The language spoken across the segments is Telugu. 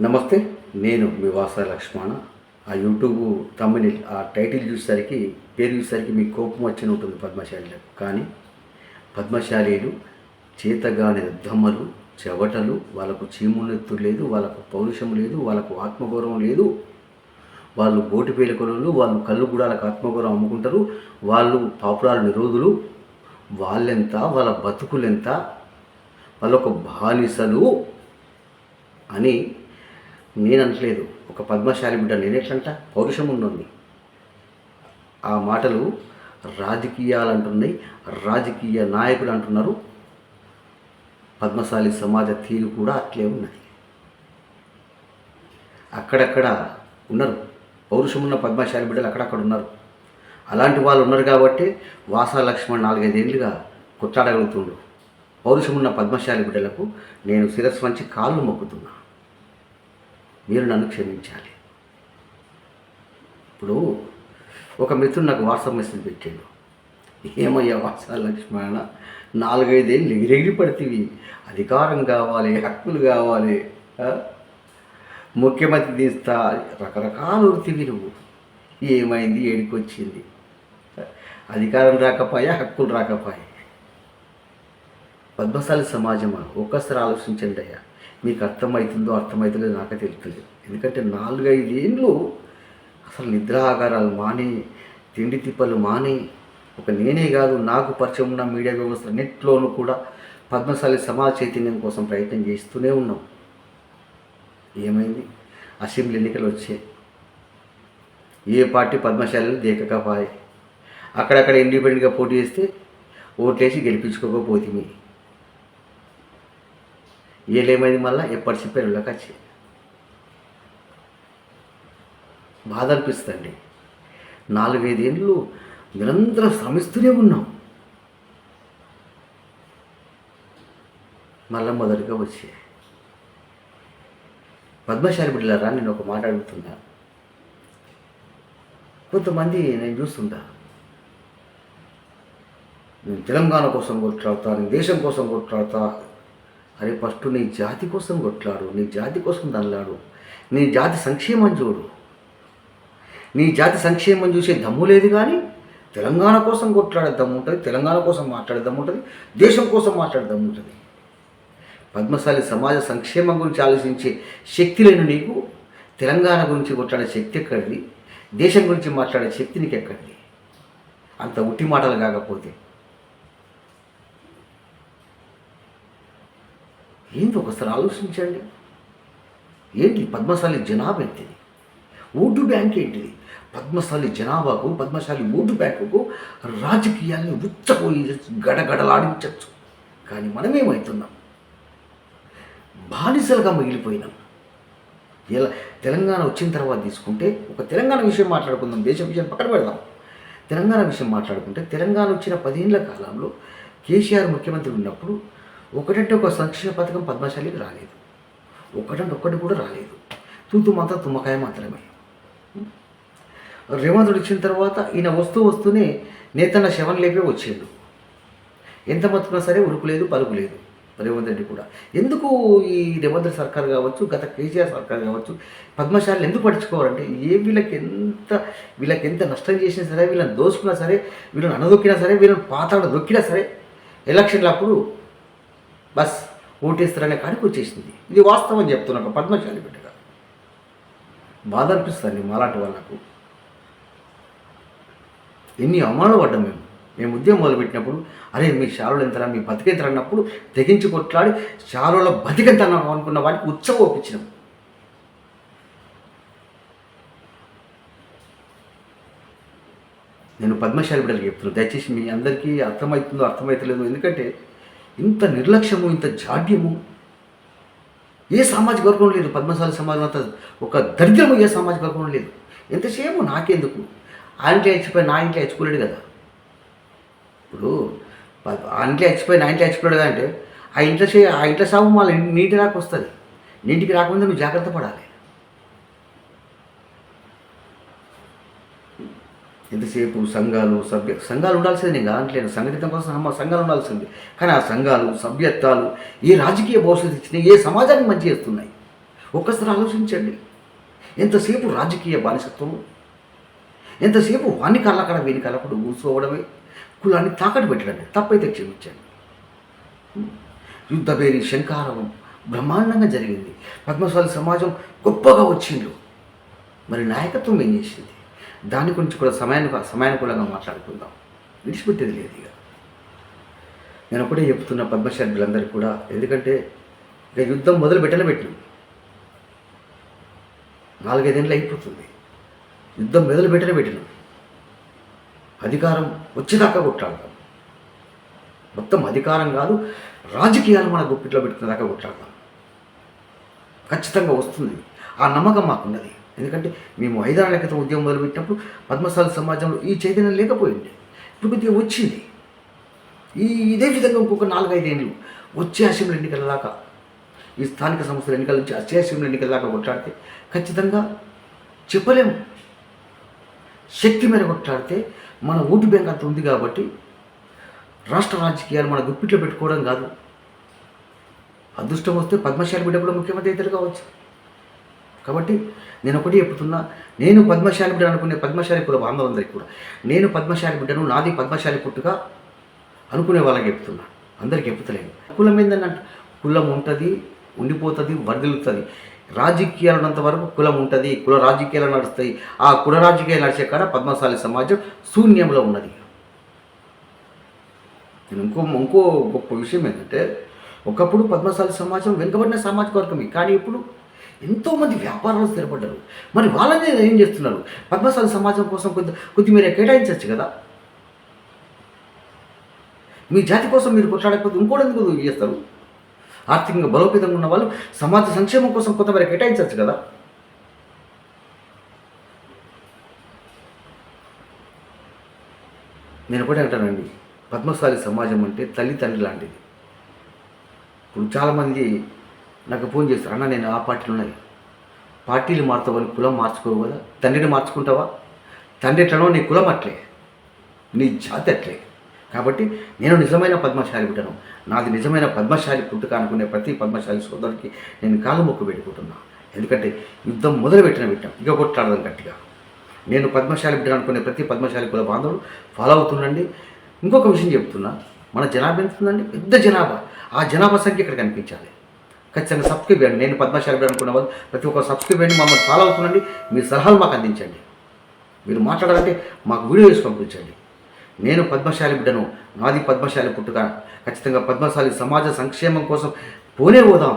నమస్తే నేను మీ వాస లక్ష్మణ. ఆ యూట్యూబ్ తమ్మిని ఆ టైటిల్ చూసేసరికి పేరు చూసేసరికి మీకు కోపం వచ్చిన ఉంటుంది పద్మశాలిలకు కానీ పద్మశాలీలు చేతగాని దమ్మలు చెవటలు వాళ్ళకు చీమునెత్తు లేదు వాళ్ళకు పౌరుషం లేదు వాళ్ళకు ఆత్మగౌరవం లేదు. వాళ్ళు బోటి పేలికలు వాళ్ళు కళ్ళు గుడాలకు ఆత్మగౌరవం అమ్ముకుంటారు. వాళ్ళు పాపురాల నిరోధులు. వాళ్ళెంత వాళ్ళ బతుకులెంత వాళ్ళొక బానిసలు అని నేను అనట్లేదు ఒక పద్మశాలి బిడ్డ నేనేట్లంట పౌరుషం ఉన్నది ఆ మాటలు రాజకీయాలు అంటున్నాయి రాజకీయ నాయకులు అంటున్నారు పద్మశాలి సమాజ తీరు కూడా అట్లే ఉన్నది. అక్కడక్కడ ఉన్నారు. పౌరుషం ఉన్న పద్మశాలి బిడ్డలు అక్కడక్కడ ఉన్నారు. అలాంటి వాళ్ళు ఉన్నారు కాబట్టి వాసా లక్ష్మణ్ నాలుగైదేళ్ళుగా కొట్లాడగలుగుతుండు. పౌరుషం ఉన్న పద్మశాలి బిడ్డలకు నేను శిరస్సు వంచి కాళ్ళు మొక్కుతున్నా మీరు నన్ను క్షమించాలి. ఇప్పుడు ఒక మిత్రుడు నాకు వాట్సాప్ మెసేజ్ పెట్టాడు. ఏమయ్యా వాసా లక్ష్మణ నాలుగైదేళ్ళు ఎగిరెగిరి పడితేవి. అధికారం కావాలి హక్కులు కావాలి ముఖ్యమంత్రి తీస్తా రకరకాల వృత్తివి నువ్వు. ఏమైంది ఏడికొచ్చింది? అధికారం రాకపోయా హక్కులు రాకపోయా? పద్మశాలి సమాజమా? ఒక్కసారి ఆలోచించండి అయ్యా. మీకు అర్థమవుతుందో అర్థమవుతుందో నాకే తెలుస్తుంది ఎందుకంటే నాలుగైదు ఏండ్లు అసలు నిద్రాహారాలు మాని తిండి తిప్పలు మాని ఒక నేనే కాదు నాకు పరిచయం ఉన్న మీడియా వ్యవస్థ అన్నింటిలోనూ కూడా పద్మశాలి సమాజ చైతన్యం కోసం ప్రయత్నం చేస్తూనే ఉన్నాం. ఏమైంది? అసెంబ్లీ ఎన్నికలు వచ్చాయి. ఏ పార్టీ పద్మశాలలు దేకకపోయి? అక్కడక్కడ ఇండిపెండెంట్గా పోటీ చేస్తే ఓట్లేసి గెలిపించుకోకపోతుంది ఏలేమైంది మళ్ళీ? ఎప్పటి చెప్పారు వచ్చి. బాధ అనిపిస్తుంది నాలుగైదేళ్ళు నిరంతరం శ్రమిస్తూనే ఉన్నాం. మళ్ళా మొదటిగా వచ్చాయి పద్మశాలి బిడ్డలారా నేను ఒక మాట అడుగుతున్నా. కొంతమంది నేను చూస్తుంటా. నేను తెలంగాణ కోసం కొట్లాడతా నేను దేశం కోసం కొట్లాడతా అరే ఫస్ట్ నీ జాతి కోసం కొట్లాడు నీ జాతి కోసం దల్లాడు నీ జాతి సంక్షేమం చూడు. నీ జాతి సంక్షేమం చూసే దమ్ము లేదు కానీ తెలంగాణ కోసం కొట్లాడే దమ్ము ఉంటుంది తెలంగాణ కోసం మాట్లాడే దమ్ము ఉంటుంది దేశం కోసం మాట్లాడే దమ్ము ఉంటుంది. పద్మశాలి సమాజ సంక్షేమం గురించి ఆలోచించే శక్తి లేని నీకు తెలంగాణ గురించి కొట్లాడే శక్తి ఎక్కడిది? దేశం గురించి మాట్లాడే శక్తి నీకు ఎక్కడిది అంత ఉట్టి మాటలు కాకపోతే. ఏంటి ఒకసారి ఆలోచించండి. ఏంటి పద్మశాలి జనాభా ఏంటిది ఓటు బ్యాంక్ ఏంటిది? పద్మశాలి జనాభాకు పద్మశాలి ఓటు బ్యాంకుకు రాజకీయాల్ని ఉచ్చపోయి గడగడలాడించవచ్చు కానీ మనమేమవుతున్నాం బానిసలుగా మిగిలిపోయినాం. ఎలా? తెలంగాణ వచ్చిన తర్వాత తీసుకుంటే ఒక తెలంగాణ విషయం మాట్లాడుకుందాం. దేశ విషయం పక్కన పెడదాం. తెలంగాణ విషయం మాట్లాడుకుంటే తెలంగాణ వచ్చిన పదేళ్ళ కాలంలో కేసీఆర్ ముఖ్యమంత్రి ఉన్నప్పుడు ఒకటంటే ఒక సంక్షేమ పథకం పద్మశాలికి రాలేదు. ఒకటంటే ఒక్కటి కూడా రాలేదు. తూతు మాత్రం తుమ్మకాయ మాత్రమే. రేవంత్ వచ్చిన తర్వాత ఈయన వస్తూ వస్తూనే నేతన్న శవన్ లేపే వచ్చేడు. ఎంత బతుకున్నా సరే ఉరుకు లేదు పలుకు లేదు రేవంత్ రెడ్డి కూడా. ఎందుకు ఈ రేవంత్ రెడ్డి సర్కార్ కావచ్చు గత కేసీఆర్ సర్కార్ కావచ్చు పద్మశాలను ఎందుకు పట్టించుకోవాలంటే ఏ వీళ్ళకి ఎంత వీళ్ళకి ఎంత నష్టం చేసినా సరే వీళ్ళని దోసుకున్నా సరే వీళ్ళని అనదొక్కినా సరే వీళ్ళని పాతాడ దొక్కినా సరే ఎలక్షన్లు అప్పుడు బస్ ఓటేస్తారనే కాడికి వచ్చేసింది. ఇది వాస్తవం చెప్తున్నా పద్మశాలి బిడ్డగా. బాధ అనిపిస్తుంది మాలాంటి వాళ్ళకు. ఎన్ని అవమానాలు పడ్డాం మేము. మేము ఉద్యమం మొదలుపెట్టినప్పుడు అరే మీ శాలులు ఎంతరా మీ బతికెంతరా అన్నప్పుడు తెగించి కొట్లాడి శాలుల బతికెంత అనుకున్న వాటికి ఉత్సవం ఒప్పించినాం. నేను పద్మశాలి బిడ్డలు చెప్తున్నాను దయచేసి మీ అందరికీ అర్థమవుతుందో అర్థమవుతలేదు ఎందుకంటే ఇంత నిర్లక్ష్యము ఇంత జాడ్యము? ఏ సామాజిక వర్గం లేదు? పద్మశాలి సమాజం అంత ఒక దరిద్రము ఏ సామాజిక వర్గం లేదు. ఎంతసేపు నాకెందుకు? ఆ ఇంట్లో చచ్చిపోయి నా ఇంట్లో చచ్చిపోలేడు కదా. ఇప్పుడు ప- ఆ ఇంట్లో చచ్చిపోయి నా ఇంట్లో చచ్చిపోయాడు అంటే ఆ ఇంట్లో ఆ ఇంట్లో సాగు మళ్ళీ నీటి రాక వస్తుంది. నీటికి రాకముందే నువ్వు జాగ్రత్త పడాలి. ఎంతసేపు సంఘాలు సభ్య సంఘాలు ఉండాల్సింది నేను కాదంటలేను సంఘటితం కోసం అమ్మ సంఘాలు ఉండాల్సింది. కానీ ఆ సంఘాలు సభ్యత్వాలు ఏ రాజకీయ భవిష్యత్తు ఇచ్చినాయి ఏ సమాజానికి మంచి చేస్తున్నాయి? ఒక్కసారి ఆలోచించండి. ఎంతసేపు రాజకీయ బానిసత్వం? ఎంతసేపు వాణి కళ్ళకడ వీని కళ్ళప్పుడు కూర్చోవడమే కులాన్ని తాకట్టు పెట్టడమే. తప్పైతే క్షమించండి. యుద్ధభేరి శంకారవం బ్రహ్మాండంగా జరిగింది. పద్మశాలి సమాజం గొప్పగా వచ్చిండ్రు. మరి నాయకత్వం ఏం చేసింది? దాని గురించి కూడా సమయాను సమయానుకూలంగా మాట్లాడుకుందాం. విడిచిపెట్టేది లేదు ఇక. నేను ఒకటే చెప్తున్న పద్మశాలిలందరికీ కూడా ఎందుకంటే ఇక యుద్ధం మొదలు పెట్టనే పెట్టినాం నాలుగైదేళ్ళు అయిపోతుంది. యుద్ధం మొదలు పెట్టలే పెట్టినాం అధికారం వచ్చేదాకా కొట్లాడతాం మొత్తం అధికారం కాదు రాజకీయాలు మన గుప్పిట్లో పెట్టిన దాకా కొట్లాడతాం ఖచ్చితంగా వస్తుంది. ఆ నమ్మకం మాకున్నది. ఎందుకంటే మేము ఐదారేళ్ళ క్రితం ఉద్యమం మొదలుపెట్టినప్పుడు పద్మశాలి సమాజంలో ఈ చైతన్యం లేకపోయింది. ఇప్పుడు కొద్దిగా వచ్చింది. ఈ ఇదే విధంగా ఇంకొక నాలుగైదేళ్ళు వచ్చే అసెంబ్లీ ఎన్నికల దాకా ఈ స్థానిక సంస్థల ఎన్నికల నుంచి వచ్చే అసెంబ్లీ ఎన్నికల దాకా కొట్లాడితే ఖచ్చితంగా చెప్పలేము. శక్తి మీద కొట్లాడితే మన ఓటు బ్యాంక్ అంత ఉంది కాబట్టి రాష్ట్ర రాజకీయాలు మన గుప్పిట్లో పెట్టుకోవడం కాదు. అదృష్టం వస్తే పద్మశాలి బిడ్డ కూడా ముఖ్యమంత్రి అవుతారు కావచ్చు. కాబట్టి నేను ఒకటి చెప్తున్నా నేను పద్మశాలి బిడ్డ అనుకునే పద్మశాలి కుల బాంధవులందరికీ కూడా నేను పద్మశాలి బిడ్డను నాది పద్మశాలి పుట్టుగా అనుకునే వాళ్ళకి చెప్తున్నా. అందరికి చెప్తలేను కులం ఏంటంటే కులం ఉంటుంది ఉండిపోతుంది వర్ధిల్లుతుంది. రాజకీయాలు ఉన్నంత వరకు కులం ఉంటుంది కుల రాజకీయాలు నడుస్తాయి. ఆ కుల రాజకీయాలు నడిచే కాడ పద్మశాలి సమాజం శూన్యంలో ఉన్నది. నేను ఇంకో ఇంకో గొప్ప విషయం ఏంటంటే ఒకప్పుడు పద్మశాలి సమాజం వెనుకబడిన సామాజిక వర్గమే కానీ ఇప్పుడు ఎంతోమంది వ్యాపారాలు స్థిరపడ్డారు. మరి వాళ్ళని ఏం చేస్తున్నారు? పద్మశాలి సమాజం కోసం కొద్ది కొద్దిమీర కేటాయించవచ్చు కదా. మీ జాతి కోసం మీరు కొట్లాడకపోతే ఇంకోటి ఎందుకు చేస్తారు? ఆర్థికంగా బలోపేతంగా ఉన్న వాళ్ళు సమాజ సంక్షేమం కోసం కొంతమేర కేటాయించవచ్చు కదా. నేను ఒకటే అంటానండి పద్మశాలి సమాజం అంటే తల్లిదండ్రి లాంటిది. ఇప్పుడు చాలామంది నాకు ఫోన్ చేస్తారు. అన్న నేను ఆ పార్టీలు ఉన్నాయి పార్టీలు మారుతావని కులం మార్చుకోవు కదా. తండ్రిని మార్చుకుంటావా? తండ్రి ఎట్లనో నీ కులం అట్లే. నీ జాతి అట్లే. కాబట్టి నేను నిజమైన పద్మశాలి పుట్టను. నాది నిజమైన పద్మశాలి పుట్టుక అనుకునే ప్రతి పద్మశాలి సోదరికి నేను కాలు మొక్కు పెట్టుకుంటున్నా. ఎందుకంటే యుద్ధం మొదలు పెట్టిన బిడ్డం ఇక కొట్లాడదాం గట్టిగా. నేను పద్మశాలి బిడ్డ అనుకునే ప్రతి పద్మశాలి కుల బాంధవుడు ఫాలో అవుతుండండి. ఇంకొక విషయం చెప్తున్నా. మన జనాభా ఎంత ఉందండి పెద్ద జనాభా. ఆ జనాభా సంఖ్య ఇక్కడ కనిపించాలి. ఖచ్చితంగా సబ్స్క్రైబ్ చేయండి. నేను పద్మశాలి బిడ్డ అనుకున్న వాళ్ళు ప్రతి ఒక్క సబ్స్క్రైబ్ చేయండి మమ్మల్ని ఫాలో అవుతుండండి. మీ సలహాలు మాకు అందించండి. మీరు మాట్లాడాలంటే మాకు వీడియో వేసి పంపించండి. నేను పద్మశాలి బిడ్డను నాది పద్మశాలి పుట్టుక. ఖచ్చితంగా పద్మశాలి సమాజ సంక్షేమం కోసం పోనే పోదాం.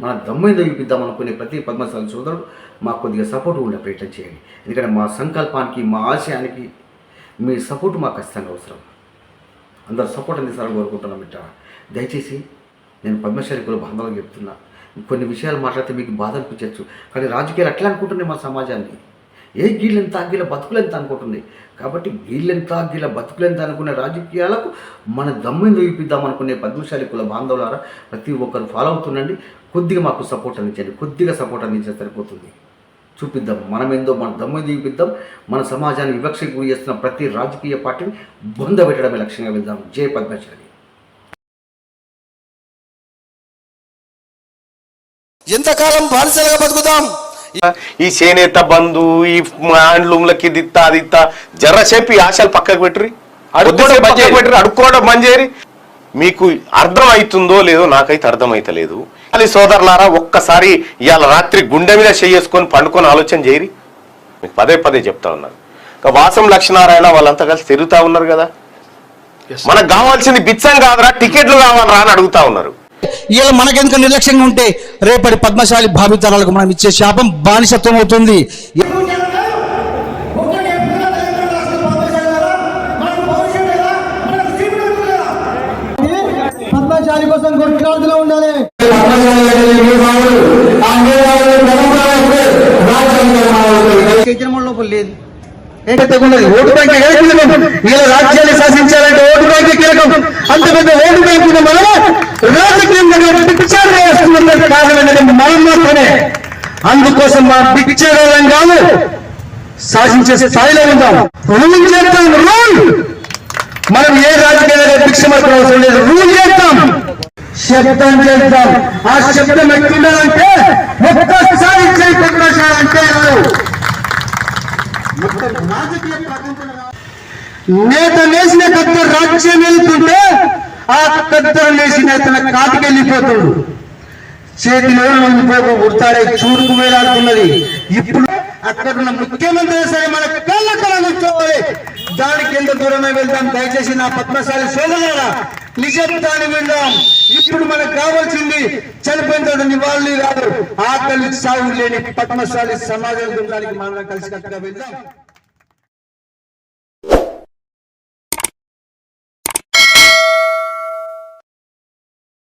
మన దమ్మైన చూపిద్దాం అనుకునే ప్రతి పద్మశాలి సోదరుడు మాకు కొద్దిగా సపోర్ట్ ఉండే ప్రయత్నం చేయండి. ఎందుకంటే మా సంకల్పానికి మా ఆశయానికి మీ సపోర్ట్ మాకు ఖచ్చితంగా అవసరం. అందరు సపోర్ట్ అందిస్తారని కోరుకుంటున్నాం బిడ్డ. దయచేసి నేను పద్మశాలి కుల బాంధవులు చెప్తున్నా. కొన్ని విషయాలు మాట్లాడితే మీకు బాధ అనిపించవచ్చు కానీ రాజకీయాలు అట్లా అనుకుంటున్నాయి మన సమాజాన్ని. ఏ గీళ్ళెంత గీళ్ళ బతుకులెంత అనుకుంటుంది? కాబట్టి గీళ్ళెంత గీళ్ళ బతుకులెంత అనుకునే రాజకీయాలకు మన దమ్ముని చూపిద్దాం అనుకునే పద్మశాలి కుల బాంధవులారా ప్రతి ఒక్కరు ఫాలో అవుతుండండి. కొద్దిగా మాకు సపోర్ట్ అందించండి. కొద్దిగా సపోర్ట్ అందించే సరిపోతుంది. చూపిద్దాం. మనం ఏందో మన దమ్ముని చూపిద్దాం మన సమాజాన్ని వివక్షకు గురి చేస్తున్న ప్రతి రాజకీయ పార్టీని బొంద పెట్టడమే లక్ష్యంగా వెళ్దాం. జయ పద్మశాలి ఎంతకాలం బానిసలుగా బతుకుతాం? ఈ చేనేత బంధు ఈ హ్యాండ్లూమ్లకి దిత్త దిత్త జర్ర చెప్పి ఆశలు పక్కకు పెట్టురి. అడుక్కోవడం పక్కకు పెట్టురి అడుక్కోవడం చేయరి మీకు అర్థం అవుతుందో లేదో నాకైతే అర్థమైతలేదు అది సోదరులారా ఒక్కసారి ఇవాళ రాత్రి గుండె మీద చేసుకొని పండుకొని ఆలోచన చేయరి. మీకు పదే పదే చెప్తా ఉన్నారు. ఇంకా వాసం లక్ష్మీనారాయణ వాళ్ళంతా కలిసి తిరుగుతా ఉన్నారు కదా. మనకు కావాల్సింది బిచ్చం కాదురా టికెట్లు కావాలరా అని అడుగుతా ఉన్నారు. ఇలా మనకెందుకు నిర్లక్ష్యంగా ఉంటే రేపటి పద్మశాలి భావితరాలకు మనం ఇచ్చే శాపం బానిసత్వం అవుతుంది. పద్మశాలి కోసం కొట్లాడుతూ ఉండాలి. లోపల లేదు. ఓటు బ్యాంక్ ఏ కీలకం ఇలా రాజ్యాన్ని శాసించాలంటే ఓటు బ్యాంక్ కీలకం. అంత పెద్ద ఓటు బ్యాంక్ ఉన్న మనం అందుకోసం మా పిక్చర్ కాదు. సాధించే స్థాయిలో ఉందాం. రూల్ చేద్దాం రూల్! మనం ఏ రాజకీయాలు భిక్ష అవసరం లేదు. రూల్ చేద్దాం. శబ్దం చేద్దాం. ఆ శబ్దం ఎట్లుండాలంటే ఒక్కసారి చేయి నేత నేసిన కత్త రాజ్యం వెళ్తుంటే ఆ కత్తెర నేసిన అతను కాటికి వెళ్ళిపోతాడు. చేతిలో పోక ఉడతాడే చూడుకు వేలాడుతున్నది. ఇప్పుడు అక్కడ ఉన్న ముఖ్యమంత్రి సరే మన కళ్ళ కళ కూర్చోవాలి. దానికి ఎంత దూరమే వెళ్దాం? దయచేసి నా పద్మశాలి సోదరులారా నిజాన్ని వెళ్దాం ఇప్పుడు మనకు కావాల్సింది చనిపోయిన తర్వాత నివాళులు కాదు ఆకలి సాగు లేని పద్మశాలి సమాజం గురించి మనం కలిసి కట్టుగా వెళ్దాం.